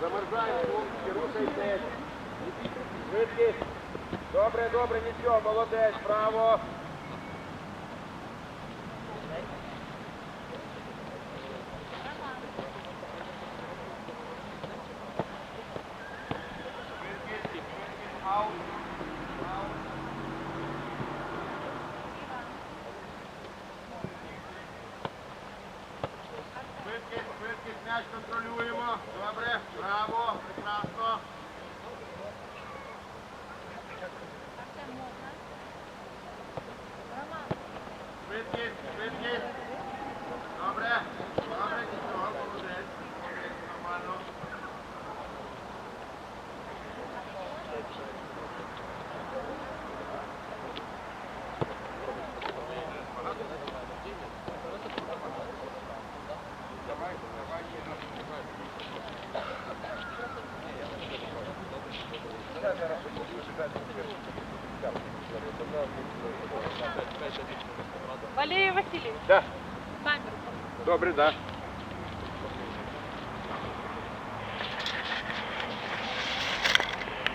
Замерзаємо, хлопці, рухайтесь. Швидкість. Добре, добре, нічого, молодець, аут. Швидкість, швидкість, м'яч контролюємо. Швидкість, Валерий Васильевич, Да, камеру. Добрый, да.